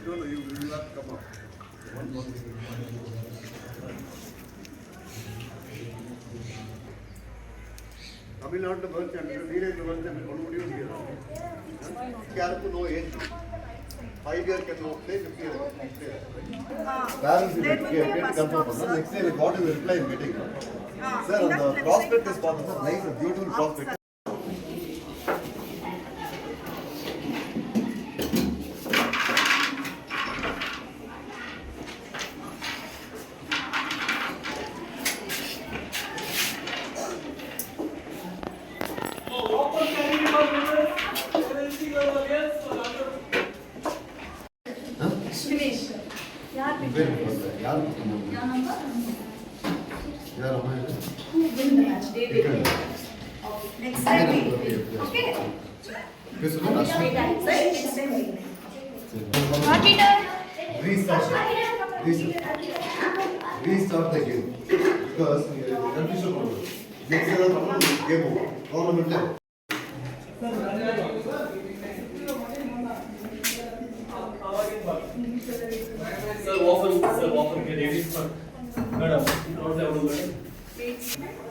No, no, you will not come up. One, one. தமிழ்நாட்டில் world champion Neeraj world champion பண்ண முடியும் முடியாது யாருக்கும் no age five year can no play fifty year parents கேட்டு confirm பண்ணலாம் next year what is reply meeting sir அந்த prospect is பார்த்தோம் sir nice beautiful prospect ಬೇಕು government sir open sir open madam ನೋಡ್ತಾ madam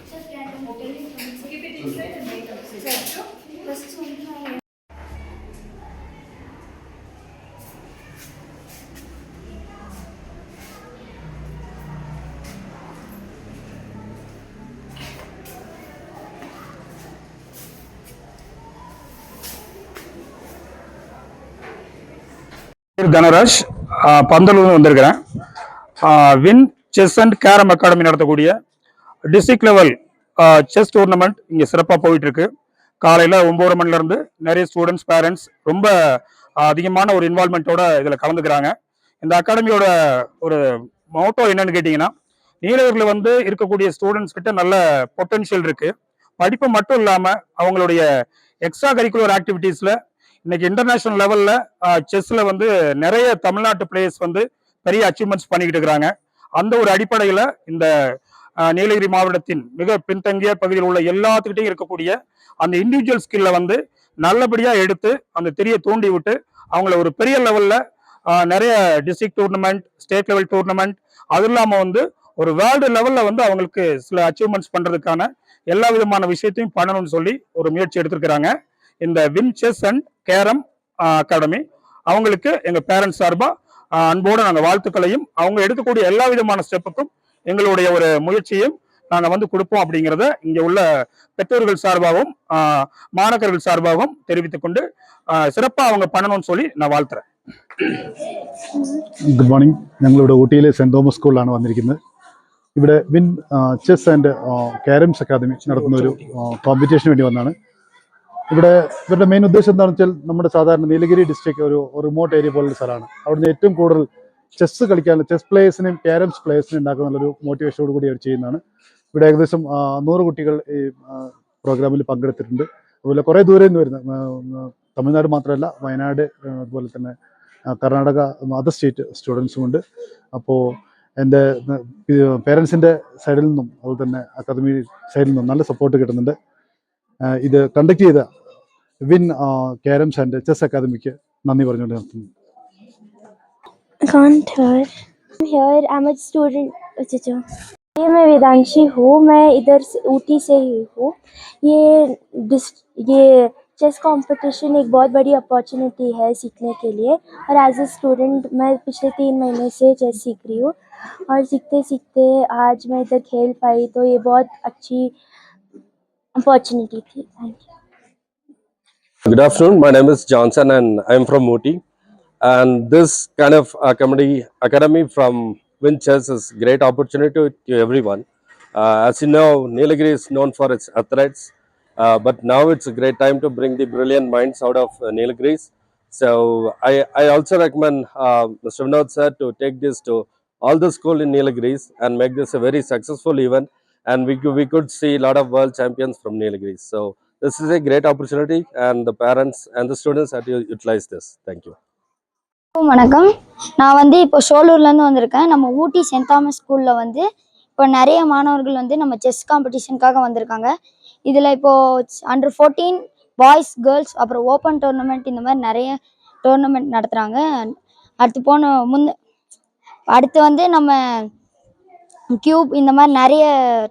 it inside and wait outside. பேர் தனராஜ் ஆஹ் பந்தலூர்ல வந்திருக்கிறேன் ஆஹ் win chess and carrom academy நடத்தக்கூடிய district level chess tournament இங்கே சிறப்பாக போயிட்டு இருக்கு காலையில் ஒம்பது மணிலேருந்து நிறைய ஸ்டூடெண்ட்ஸ் பேரண்ட்ஸ் ரொம்ப அதிகமான ஒரு இன்வால்மெண்ட்டோட இதில் கலந்துக்கிறாங்க. இந்த அகாடமியோட ஒரு மோட்டோ என்னன்னு கேட்டிங்கன்னா நீலகிரியில் வந்து இருக்கக்கூடிய ஸ்டூடெண்ட்ஸ் கிட்ட நல்ல பொட்டென்ஷியல் இருக்கு. படிப்பு மட்டும் இல்லாமல் அவங்களுடைய எக்ஸ்ட்ரா கரிக்குலர் ஆக்டிவிட்டீஸில் இன்னைக்கு இன்டர்நேஷனல் லெவலில் செஸ்ஸில் வந்து நிறைய தமிழ்நாட்டு பிளேயர்ஸ் வந்து பெரிய அச்சீவ்மெண்ட்ஸ் பண்ணிக்கிட்டு இருக்கிறாங்க. அந்த ஒரு அடிப்படையில் இந்த நீலகிரி மாவட்டத்தின் மிக பின்தங்கிய பகுதியில் உள்ள எல்லாத்துக்கிட்டையும் இருக்கக்கூடிய அந்த இண்டிவிஜுவல் ஸ்கில்ல வந்து நல்லபடியா எடுத்து அந்த திரியை தூண்டி விட்டு அவங்கள ஒரு பெரிய லெவல்ல நிறைய district tournament state level tournament அது இல்லாம வந்து ஒரு வேர்ல்டு லெவல்ல வந்து அவங்களுக்கு சில அச்சீவ்மெண்ட்ஸ் பண்றதுக்கான எல்லா விதமான விஷயத்தையும் பண்ணணும்னு சொல்லி ஒரு முயற்சி எடுத்திருக்கிறாங்க. இந்த win chess and carrom academy அவங்களுக்கு எங்க பேரண்ட்ஸ் சார்பா அன்போடு நாங்கள் வாழ்த்துக்களையும் அவங்க எடுக்கக்கூடிய எல்லா விதமான ஸ்டெப்புக்கும் எங்களுடைய ஒரு முயற்சியும் நாங்க வந்து கொடுப்போம் அப்படிங்கிறத இங்க உள்ள பெற்றோர்கள் சார்பாகவும் ஆஹ், மாணவர்கள் சார்பாகவும் தெரிவித்துக் கொண்டு ஆஹ், சிறப்பா அவங்க பண்ணணும்னு சொல்லி நான் வாழ்த்துறேன் ഗുഡ് മോർണിംഗ് ഞങ്ങളിവിടെ ഊട്ടിയിലെ സെൻറ് തോമസ് സ്കൂളിലാണ് വന്നിരിക്കുന്നത് ഇവിടെ win chess and carroms academy നടത്തുന്ന ഒരു കോമ്പറ്റീഷന് വേണ്ടി വന്നാണ് ഇവിടെ ഇവരുടെ മെയിൻ ഉദ്ദേശം എന്താണെന്ന് വെച്ചാൽ നമ്മുടെ സാധാരണ നീലഗിരി ഡിസ്ട്രിക്ട് ഒരു റിമോട്ട് ഏരിയ പോലുള്ള സ്ഥലമാണ് അവിടുന്ന് ഏറ്റവും കൂടുതൽ ചെസ് കളിക്കാൻ ചെസ് പ്ലേയേഴ്സിനെയും ക്യാരംസ് പ്ലേയേഴ്സിനെ ഉണ്ടാക്കുന്ന ഒരു മോട്ടിവേഷനോട് കൂടി അവർ ചെയ്യുന്നതാണ്. ഇവിടെ ഏകദേശം നൂറ് കുട്ടികൾ ഈ പ്രോഗ്രാമിൽ പങ്കെടുത്തിട്ടുണ്ട്. അതുപോലെ കുറേ ദൂരെ നിന്ന് വരുന്ന തമിഴ്നാട് മാത്രമല്ല വയനാട് അതുപോലെ തന്നെ കർണാടക അതർ സ്റ്റേറ്റ് സ്റ്റുഡൻസും ഉണ്ട്. അപ്പോൾ എന്റെ പേരൻസിന്റെ സൈഡിൽ നിന്നും അതുപോലെ തന്നെ അക്കാദമി സൈഡിൽ നിന്നും നല്ല സപ്പോർട്ട് കിട്ടുന്നുണ്ട്. ഇത് കണ്ടക്ട് ചെയ്ത വിൻ ക്യാരംസ് ആൻഡ് ചെസ് അക്കാദമിക്ക് നന്ദി പറഞ്ഞുകൊണ്ട് നിർത്തുന്നു. Can't hear. Here I'm a student. अच्छा ये मैं वेदांशी हूँ मैं इधर से ऊटी से ही हूँ ये डिस- ये चेस कंपटीशन एक बहुत बड़ी अपॉर्चुनिटी है सीखने के लिए और एज ए स्टूडेंट मैं पिछले तीन महीने से चेस सीख रही हूँ और सीखते सीखते आज मैं इधर खेल पाई तो ये बहुत अच्छी अपॉर्चुनिटी थी thank you Good afternoon. My name is Johnson, and I'm from Moti. And this kind of academy, academy from win chess is great opportunity to, everyone. Uh, as you know, Nilagiri is known for its athletes, uh, but now it's a great time to bring the brilliant minds out of uh, Nilgiris. So I, I also recommend uh, Mr. Vinod sir to take this to all the school in Nilgiris and make this a very successful event. And we, we could see a lot of world champions from Nilgiris. So this is a great opportunity and the parents and the students have to utilize this. Thank you. வணக்கம். நான் வந்து இப்போ சோலூர்லேருந்து வந்திருக்கேன். நம்ம ஊட்டி send Thomas ஸ்கூலில் வந்து இப்போ நிறைய மாணவர்கள் வந்து நம்ம செஸ் காம்படிஷனுக்காக வந்திருக்காங்க. இதில் இப்போது அண்டர் ஃபோர்டீன் பாய்ஸ் கேர்ள்ஸ் அப்புறம் ஓப்பன் டோர்னமெண்ட் இந்த மாதிரி நிறைய டோர்னமெண்ட் நடத்துகிறாங்க அடுத்து போன முந்த அடுத்து வந்து நம்ம கியூப் இந்த மாதிரி நிறைய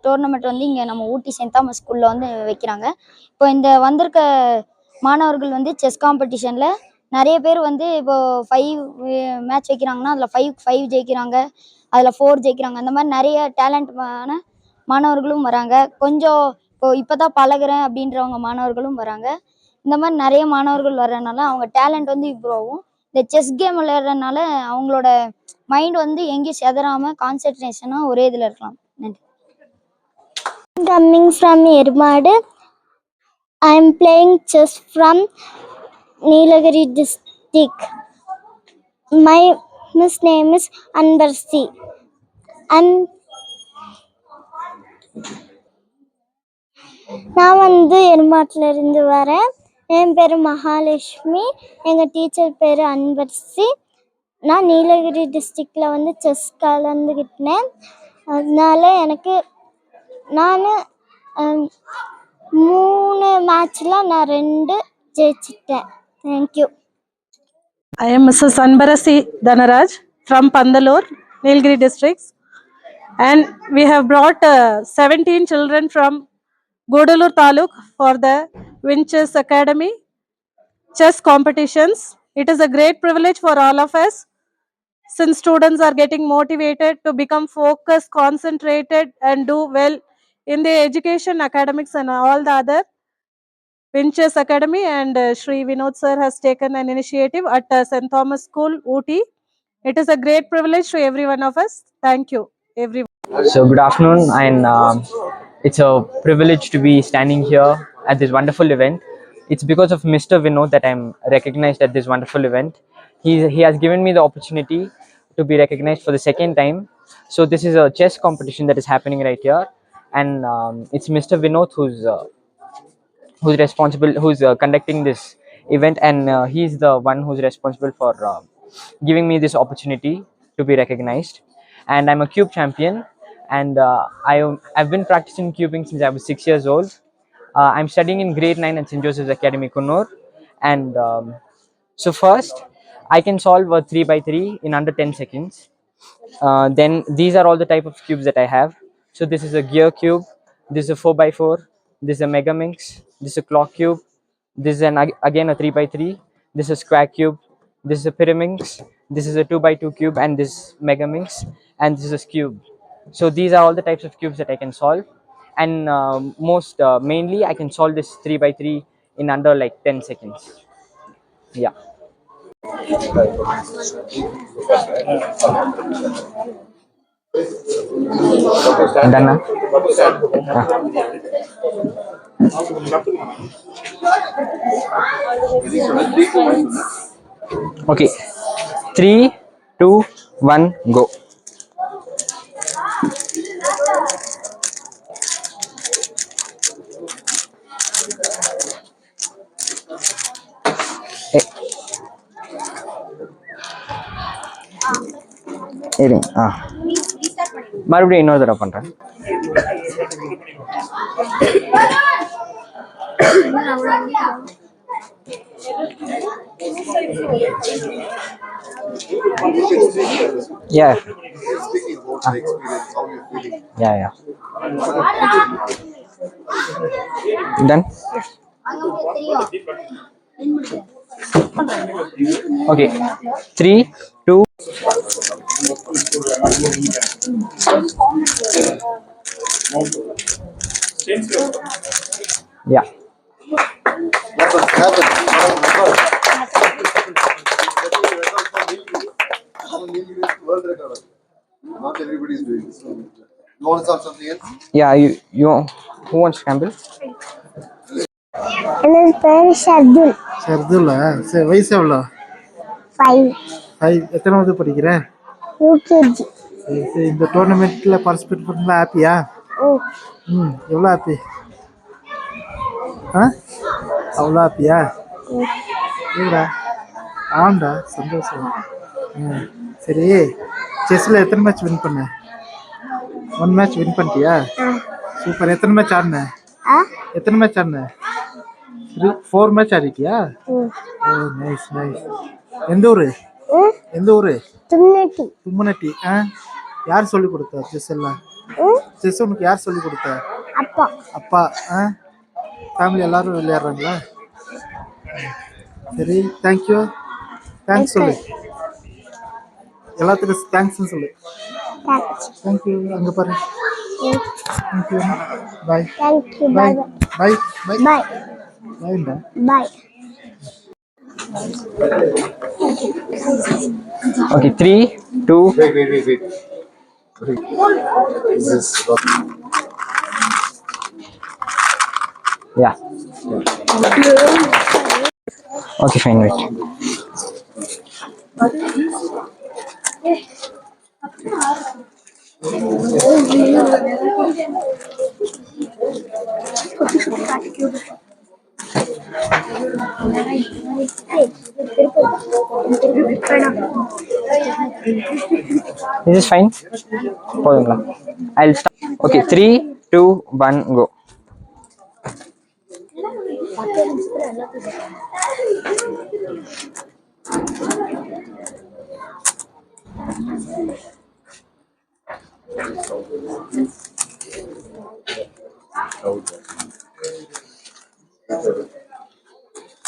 டோர்னமெண்ட் வந்து இங்கே நம்ம ஊட்டி சென்ட் தாமஸ் ஸ்கூலில் வந்து வைக்கிறாங்க. இப்போ இந்த வந்திருக்க மாணவர்கள் வந்து செஸ் காம்படிஷனில் நிறைய பேர் வந்து இப்போ ஃபைவ் மேட்ச் வைக்கிறாங்கன்னா அதில் ஃபைவ் ஃபைவ் ஜெயிக்கிறாங்க. அதில் ஃபோர் ஜெயிக்கிறாங்க. அந்த மாதிரி நிறைய டேலண்ட்டான மாணவர்களும் வராங்க. கொஞ்சம் இப்போ இப்போ தான் பழகுறேன் அப்படின்றவங்க மாணவர்களும் வராங்க. இந்த மாதிரி நிறைய மாணவர்கள் வர்றதுனால அவங்க டேலண்ட் வந்து இம்ப்ரூவ் ஆகும். இந்த செஸ் கேம் விளையாடுறதுனால அவங்களோட மைண்ட் வந்து எங்கேயும் செதறாமல் கான்சென்ட்ரேஷனாக ஒரே இதில் இருக்கலாம். நன்றி. Coming from Erumadu I am playing chess from Nilgiri district my miss name is அன்பர்ஸி அன் நான் வந்து எருமாட்டில் இருந்து வரேன். என் பேர் மகாலட்சுமி. எங்கள் டீச்சர் பேர் அன்பர்சி நான் நீலகிரி டிஸ்ட்ரிக்டில் வந்து செஸ் கலந்துக்கிட்டேன் அதனால எனக்கு நான் மூணு மேட்ச்சில் நான் ரெண்டு ஜெயிச்சிட்டேன். Thank you. I am Mrs. Anbarasi Dhanaraj from Pandalore, Nilgiri districts. And we have brought uh, 17 children from Godalur Taluk for the Winchess Academy chess competitions. It is a great privilege for all of us since students are getting motivated to become focused, concentrated and do well in the education, academics and all the other Winchess Academy and uh, Shri Vinod sir has taken an initiative at uh, St. Thomas School, Ooty. It is a great privilege to every one of us. Thank you, everyone. So, good afternoon, and um, it's a privilege to be standing here at this wonderful event. It's because of Mr. Vinod that I'm recognized at this wonderful event. He, he has given me the opportunity to be recognized for the second time. So, this is a chess competition that is happening right here, and um, it's Mr. Vinod who's uh, who's responsible, who's uh, conducting this event, and uh, he's the one who's responsible for uh, giving me this opportunity to be recognized. And I'm a cube champion, and uh, I I've been practicing cubing since I was six years old. Uh, I'm studying in grade nine at St Joseph's Academy, Kunnur, and um, so first I can solve a three by three in under ten seconds. Uh, then these are all the type of cubes that I have. So this is a gear cube. This is a four by four. This is a Megaminx. This is a clock cube. This is an again a three by three. This is a square cube. This is a Pyraminx. This is a two by two cube, and this Megaminx, and this is a cube. So these are all the types of cubes that I can solve, and um most uh, mainly I can solve this three by three in under like ten seconds. Yeah. Done. ah? Okay. Three, two, one, go. Eh. இருங்க ஆ மறுபடியும் இன்னொரு தடவை பண்றேன் Yeah, Speaking about the experience, how you feeling? yeah, yeah. Done? okay three two yeah Not everybody is doing this. You want to start something else? Yeah, you, you who wants to gamble? And his parents Abdul. ஷர்துல்லா சரி வயசு எவ்வளோ? Five எத்தனாவது படிக்கிறேன் UKG சரி, இந்த டோர்னமெண்ட்டில் participate பண்ணல ஹாப்பியா? ம் எவ்வளோ ஹாப்பி? ஆ? அவ்வளோ ஹாப்பியா? இல்லைடா ஆண்டா சந்தோஷம். ம் சரி. செஸ்ஸில் எத்தனை மேட்ச் வின் பண்ண? ஒன் மேட்ச் வின் பண்ணிட்டியா? சூப்பர். எத்தனை மேட்ச் ஆடின? ஆ? எத்தனை மேட்ச் ஆடின? த்ரீ ஃபோர் மேட்ச் ஆடிட்டியா? ஓ நைஸ் நைஸ் எந்த ஊர்? எந்த ஊர்? தும்னட்டி தும்மனட்டி ஆ? யார் சொல்லி கொடுத்தா செஸ் எல்லாம்? செஸ் உனக்கு யார் சொல்லி கொடுத்தா? அப்பா. அப்பா ஆ? ஃபேமிலி எல்லாரும் விளையாடுறாங்களா? சரி தேங்க்யூ தேங்க்ஸ் சொல்லு. எல்லாத்துக்கும் தேங்க்ஸ்னு சொல்லு. தேங்க்யூ அங்கே பாரு. Thank you bye bye bye bye Bye. Okay, three, two. Wait, wait, wait, wait. Is this? Yeah. Okay, fine. Wait. Okay. This is fine. போதுங்களா I'll start. Okay, three, two, one, go.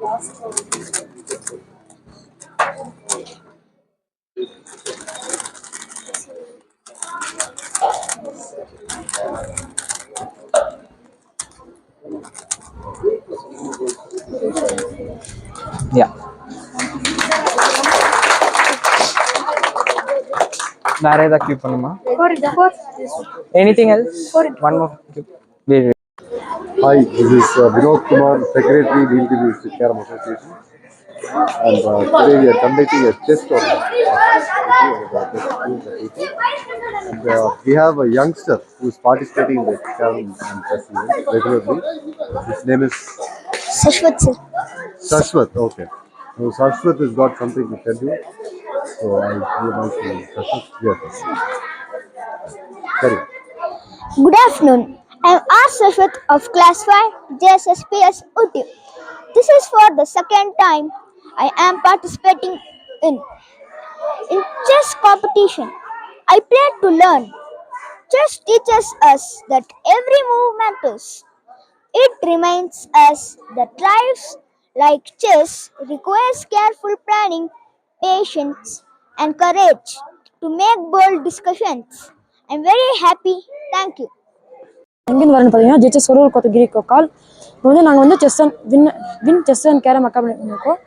Nossa, வேற ஏதாவது Q பண்ணுமா anything else one more wait Hi, this is uh, Vinod Kumar, Secretary, Nilgiri District Carom Association. And uh, today we are conducting a chess tournament. And uh, we have a youngster who is participating in the Carom and chess event regularly. His name is Sashwat sir Sashwat. Okay. So Sashwat has got something to tell you. So I. Good afternoon. I am R. Of Class 5 JSSPS UT. This is for the second time I am participating in. In chess competition, I play to learn. Chess teaches us that every move matters. It reminds us that life, like chess, requires careful planning, patience, and courage to make bold discussions. I'm very happy. Thank you. எங்கேருந்து வரேன்னு பார்த்தீங்கன்னா ஜெச்சஸ் ஒரு கொத்தகிரி கோக்கால் இப்போ வந்து நாங்கள் வந்து chess and win win chess and carrom academy இருக்கோம்.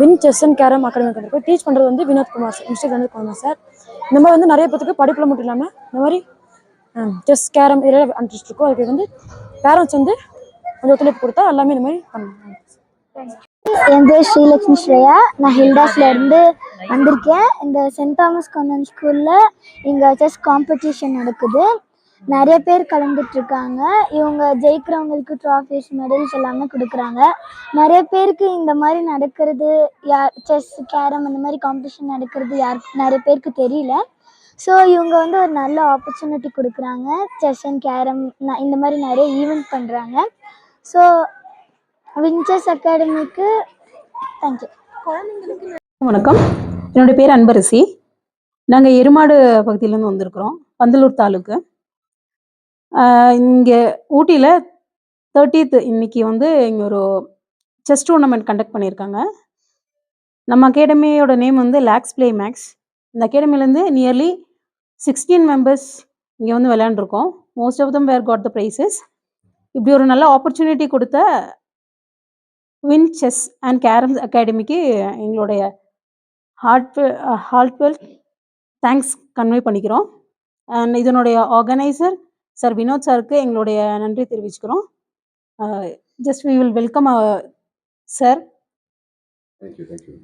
Win chess and carrom academy இருக்கோம். டீச் பண்ணுறது வந்து Vinod Kumar sir mister Vinod Kumar sir. இந்த மாதிரி வந்து நிறைய பேத்துக்கு படிப்பில் மட்டும் இல்லாமல் இந்த மாதிரி செஸ் கேரம் இதெல்லாம் இன்ட்ரெஸ்ட் இருக்கும். அதுக்கு வந்து பேரண்ட்ஸ் வந்து கொஞ்சம் ஒத்துழைப்பு கொடுத்தா எல்லாமே இந்த மாதிரி பண்ணலாம். என் பேர் ஸ்ரீலக்ஷ்மி ஸ்ரேயா. நான் ஹில்டாஸ்ல இருந்து வந்திருக்கேன். இந்த சென்ட் தாமஸ் கான்வென்ட் ஸ்கூல்ல இங்க செஸ் காம்படிஷன் நடக்குது. நிறைய பேர் கலந்துட்டு இருக்காங்க. இவங்க ஜெயிக்கிறவங்களுக்கு ட்ராஃபிஸ் மெடல்ஸ் எல்லாமே கொடுக்குறாங்க. நிறைய பேருக்கு இந்த மாதிரி நடக்கிறது யார் செஸ் கேரம் அந்த மாதிரி காம்படிஷன் நடக்கிறது யார் நிறைய பேருக்கு தெரியல. ஸோ இவங்க வந்து ஒரு நல்ல ஆப்பர்ச்சுனிட்டி கொடுக்குறாங்க. செஸ் அண்ட் கேரம் இந்த மாதிரி நிறைய ஈவெண்ட் பண்ணுறாங்க ஸோ வின்சஸ் அகாடமிக்கு தேங்க்யூ வணக்கம். என்னுடைய பேர் அன்பரசி. நாங்கள் எருமாடு பகுதியிலேருந்து வந்திருக்கிறோம். பந்தலூர் தாலுக்கு. இங்கே ஊட்டியில் தேர்ட்டீத் இன்னைக்கு வந்து இங்கே ஒரு செஸ் டூர்னமெண்ட் கண்டக்ட் பண்ணியிருக்காங்க. நம்ம அகாடமியோட நேம் வந்து லேக்ஸ் ப்ளே மேக்ஸ் இந்த அகாடமிலேருந்து நியர்லி சிக்ஸ்டீன் மெம்பர்ஸ் இங்கே வந்து விளையாண்டுருக்கோம். Most of them were got the prizes இப்படி ஒரு நல்ல ஆப்பர்ச்சுனிட்டி கொடுத்த வின் செஸ் அண்ட் கேரம்ஸ் அகாடமிக்கு எங்களுடைய ஹார்ட் ஹார்ட்வெல் தேங்க்ஸ் கன்வே பண்ணிக்கிறோம். அண்ட் இதனுடைய ஆர்கனைசர் சார் வினோத் சாருக்கு எங்களுடைய நன்றி தெரிவிச்சுக்கிறோம். Just we will welcome sir thank you thank you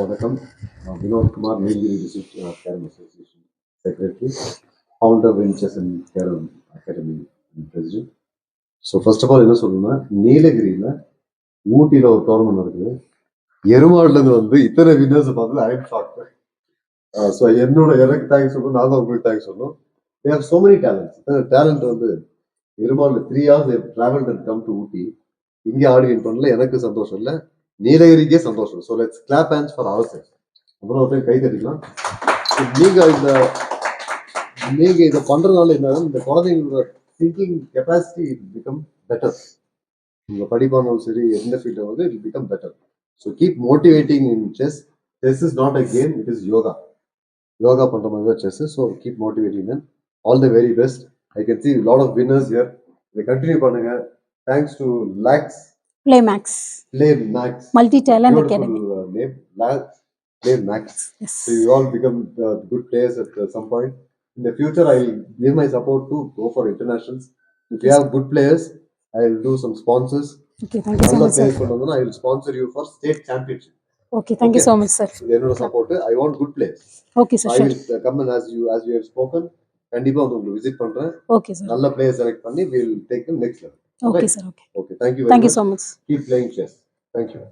வணக்கம். நான் Vinod Kumar Nilgiri district carrom association secretary founder ventures and carrom academy president so first of all என்ன சொல்லணும்னா நீலகிரியில் ஊட்டியில் ஒரு டோர்னமெண்ட் நடக்குது. எருமாடுலேருந்து வந்து இத்தனை வின்னர்ஸ் பார்த்து ஐ எம் ஷாக் ஸோ என்னோட எனக்கு தேங்க்ஸ் சொல்லணும் நான் தான் உங்களுக்கு தேங்க்ஸ் சொல்லணும். They have so many talents talent வந்து எருமாடில் three hours travel and come to Ooty. இங்கே ஆடியன் பண்ணல எனக்கு சந்தோஷம் இல்லை. நீலகிரிக்கே சந்தோஷம். So let's clap hands for our side அப்புறம் ஒரு கை தட்டிக்கலாம். நீங்கள் இந்த நீங்க இதை பண்ணுறதுனால என்ன இந்த குழந்தைங்களோட திங்கிங் கெப்பாசிட்டி பிகம் பெட்டர் உங்க படிப்பானாலும் சரி எந்த ஃபீல்டில் வந்து it become better so keep motivating in chess chess is not a game it is yoga yoga பண்ற மாதிரி தான் chess so keep motivating then all the very best I can see lot of winners here இதை continue பண்ணுங்க. Thanks to lakhs Play Max Play Max. Multi talent academy uh, name. La- Play Max. Yes So you all become uh, good uh. In the future, I will give my support to go for internationals. If you have good players, I will do some sponsors. Okay நல்ல much players சார் கொண்டு வந்தா I will sponsor you for state championship. Okay thank you so much sir இது என்னோட support. I want good players. Okay sir will uh, come and as you as we have spoken. கண்டிப்பா வந்து உங்களுக்கு visit பண்றேன் okay sir நல்ல player select பண்ணி we will take them next level. Okay sir okay Okay, thank you very thank you much. So much Keep playing chess. Thank you.